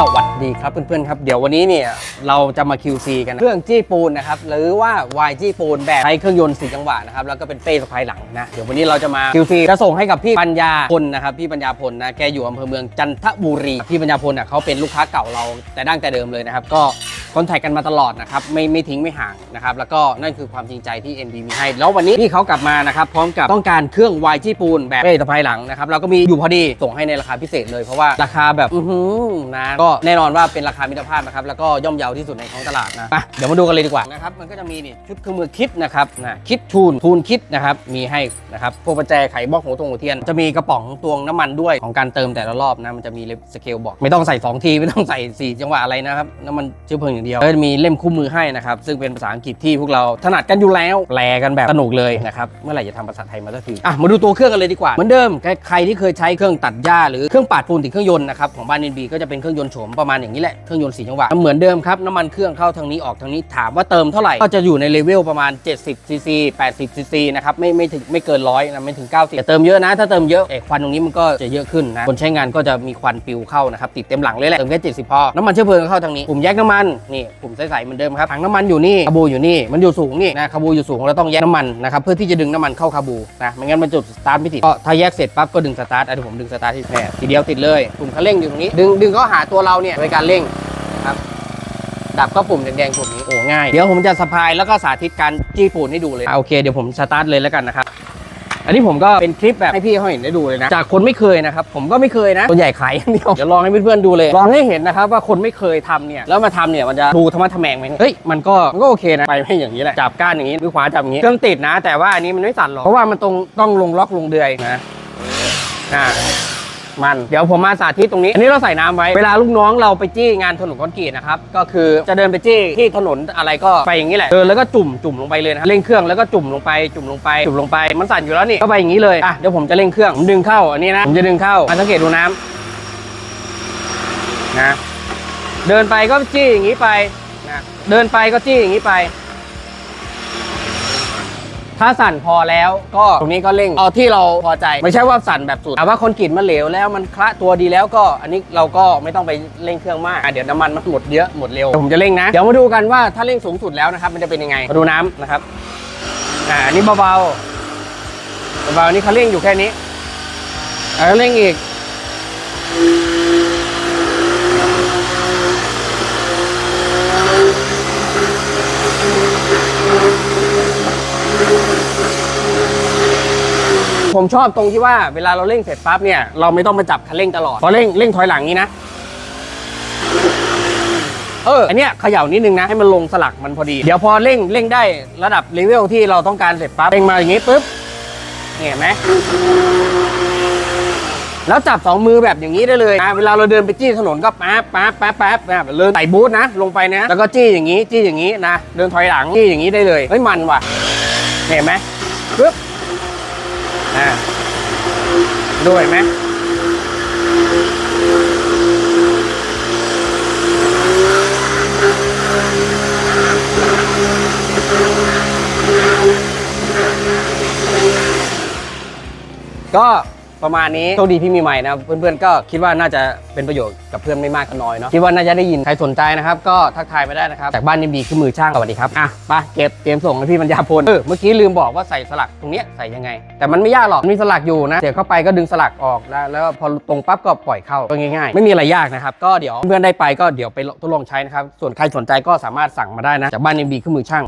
สวัสดีครับเพื่อนๆครับ เดี๋ยววันนี้เนี่ยเราจะมา QC กันเครื่องจี้ปูนนะครับหรือว่าวายจี้ปูนแบบใช้เครื่องยนต์สี่จังหวะนะครับแล้วก็เป็นเป้สะพายหลังนะเดี๋ยววันนี้เราจะมา QC จะส่งให้กับพี่ปัญญาพลนะครับพี่ปัญญาพลนะแกอยู่อำเภอเมืองจันทบุรีพี่ปัญญาพลเน่ยเขาเป็นลูกค้าเก่าเราแต่ดั้งแต่เดิมเลยนะครับก็ คอนแทคกันมาตลอดนะครับไม่ไม่ทิ้งไม่ห่างนะครับแล้วก็นั่นคือความจริงใจที่ NB มีให้ แล้ววันนี้พี่เขากลับมานะครับพร้อมกับต้องการเครื่องวายจี้ปูนแบบเป้สะพายหลังนะครับเราก็มีอยู่พอดีส่งให้ในราคาพิเศษเลยเพราะว่าราคาแบบอื้อหือนะก็แน่นอนว่าเป็นราคามิตรภาพนะครับแล้วก็ย่อมเยาที่สุดในท้องตลาดนะไปเดี๋ยวมาดูกันเลยดีกว่านะครับมันก็จะมีนี่ชุดเครื่องมือคิดนะครับนะคิดทูนทูนคิดนะครับมีให้นะครับพวกประแจไขบล็อกหัวตรงหัวเทียน จะมีกระป๋องตวงน้ำมันด้วยของการเติมแต่ละรอบนะมันจะมีสเกลบอกไม่ต้องใส่2ทีไม่ต้องใส่4จังหวะอะไรนะครับน้ำมันเชื้อเพลิงอย่างเดียวแล้วจะมีเล่มคู่มือให้นะครับซึ่งเป็นภาษาอังกฤษที่พวกเราถนัดกันอยู่แล้วแปลกันแบบสนุกเลยนะครับเมื่อไหร่จะทำภาษาไทยมาสักทีอะมาดูตัวเครื่องกันเลยดีกว่าเหมือนเดิมใครใครที่เคยใช้เครื่องตัดหญ้าหรือเครื่องปาดปูนติดเครื่องยนต์นะครับของบ้านนินบีก็จะเป็นเครื่องยนต์โฉมประมาณอย่างนี้แหละเครื่องยนต์สี่จังหวะเหมือนเดิมครับน้ำมันเครื่องเข้าทางนี้ออกทางนี้ถามว่าเติมเท่าไหร่ก็จะอยู่ในเลเวลประมาณ 70ซีซี80ซีซีนะครับไม่ไม่ถึงไม่เกินร้อยนะไม่ถึง 90แต่เติมเยอะนะ ถ้าเติมเยอะเอกควันตรงนี้มันก็จะเยอะขึ้นนะคนใช้งานก็จะมีควันปิวเข้านะครับติดเต็มหลังเลยแหละเติมแค่70พอน้ำมันเชื้อเพลิงก็เข้าทางนี้ปุ่มแยกน้ำมันนี่ปุ่มใสๆเหมือนเดิมครับถังน้ำมันอยู่นี่คาบูอยู่นี่มันอยู่สูงนี่นะคาบูอยู่สูงเราต้องแยกน้ำมันนะครับเพื่อที่จะดึงน้ำมันเข้าคาบูนะไม่งั้นมันจะสตาร์ทไม่ติดก็ถ้าแยกเสร็จปั๊บก็ดึงสตาร์ทอะเดี๋ยวผมดึงสตาร์ทที่แพรทีเดียวติดเลยปุ่มคันเร่งอยู่ตรงนี้ ดึงดึงเข้าหาตัวเราเนี่ยโดยการเร่งครับดับก็ปุ่มแดงๆปุ่มนี้โอ้ง่ายเดี๋ยวผมจะสะพายแล้วก็สาธิตการจี้ปูนให้ดูเลยโอเคเดี๋ยวผมสตาร์ทเลยแล้วกันนะครับ อันนี้ผมก็เป็นคลิปแบบให้พี่เขาเห็นได้ดูเลยนะ จากคนไม่เคยนะครับ ผมก็ไม่เคยนะส่วนใหญ่ขายอย่างเดียวเดี๋ยวลองให้เพื่อนๆดูเลย ลองให้เห็นนะครับว่าคนไม่เคยทำเนี่ย แล้วมาทำเนี่ยมันจะดูธรรมะทะแมงไหมเฮ้ย มันก็มันก็โอเคนะ ไปไม่อย่างนี้แหละ จับก้านอย่างนี้มือขวาจับอย่างนี้ เครื่องติดนะ แต่ว่าอันนี้มันไม่สั่นหรอก เพราะว่ามันตรงต้องลงล็อกลงเดือยนะอ่า มัน เดี๋ยวผมมาสาธิตตรงนี้ อันนี้เราใส่น้ำไว้ เวลาลูกน้องเราไปจี้งานถนนคอนกรีตนะครับ ก็คือจะเดินไปจี้ที่ถนนอะไรก็ไปอย่างนี้แหละ เดินแล้วก็จุ่มจุ่มลงไปเลยนะครับ เร่งเครื่องแล้วก็จุ่มลงไป จุ่มลงไป จุ่มลงไป มันสั่นอยู่แล้วนี่ ก็ไปอย่างนี้เลย อะ เดี๋ยวผมจะเร่งเครื่อง ผมดึงเข้า อันนี้นะ ผมจะดึงเข้ามาสังเกตดูน้ำนะ เดินไปก็จี้อย่างนี้ไปนะ เดินไปก็จี้อย่างนี้ไป ถ้าสั่นพอแล้วก็ตรงนี้ก็เร่งเอาที่เราพอใจ ไม่ใช่ว่าสั่นแบบสุดแต่ว่าคอนกรีตมันเหลวแล้วมันคละตัวดีแล้วก็อันนี้เราก็ไม่ต้องไปเร่งเครื่องมากอะเดี๋ยวน้ำมันมันหมดเยอะหมดเร็วเดี๋ยวผมจะเร่งนะเดี๋ยวมาดูกันว่าถ้าเร่งสูงสุดแล้วนะครับมันจะเป็นยังไงมาดูน้ำนะครับอ่าอันนี้เบาๆเบาๆนี่เขาเร่งอยู่แค่นี้อ่าเร่งอีก ผมชอบตรงที่ว่าเวลาเราเร่งเสร็จปั๊บเนี่ยเราไม่ต้องมาจับคันเร่งตลอดพอเร่งเร่งถอยหลังนี้นะเอออันเนี้ยเขย่านิดนึงนะให้มันลงสลักมันพอดี เดี๋ยวพอเร่งเร่งได้ระดับเลเวลที่เราต้องการเสร็จปั๊บเร่งมาอย่างนี้ปุ๊บเห็นไหมแล้วจับสองมือแบบอย่างนี้ได้เลยนะเวลาเราเดินไปจี้ถนนก็ป๊บป๊บป๊บป๊บนะเดินใส่บูทนะ ลงไปนะ แล้วก็จี้อย่างนี้ จี้อย่างนี้นะ เดินถอยหลัง จี้อย่างนี้ได้เลย เฮ้ยมันว่ะ เห็นไหมปุ๊บ อ่าด้วยไหมก็ ประมาณนี้โชคดีพี่มีใหม่นะเพื่อนๆก็คิดว่าน่าจะเป็นประโยชน์กับเพื่อนไม่มากก็น้อยเนาะคิดว่าน่าจะได้ยินใครสนใจนะครับก็ทักทายมาได้นะครับจากบ้านนิมบีคือมือช่างสวัสดีครับอะไปเก็บเตรียมส่งให้พี่ปัญญาพลเออเมื่อกี้ลืมบอกว่าใส่สลักตรงเนี้ยใส่ยังไง แต่มันไม่ยากหรอกมันมีสลักอยู่นะเสียบเข้าไปก็ดึงสลักออกแล้วแล้วพอตรงปั๊บก็ปล่อยเข้าก็ง่ายๆ ไม่มีอะไรยากนะครับก็เดี๋ยวเพื่อนได้ไปก็เดี๋ยวไปทดลองใช้นะครับส่วนใครสนใจก็สามารถสั่งมาได้นะจากบ้านนิมบีคือมือช่าง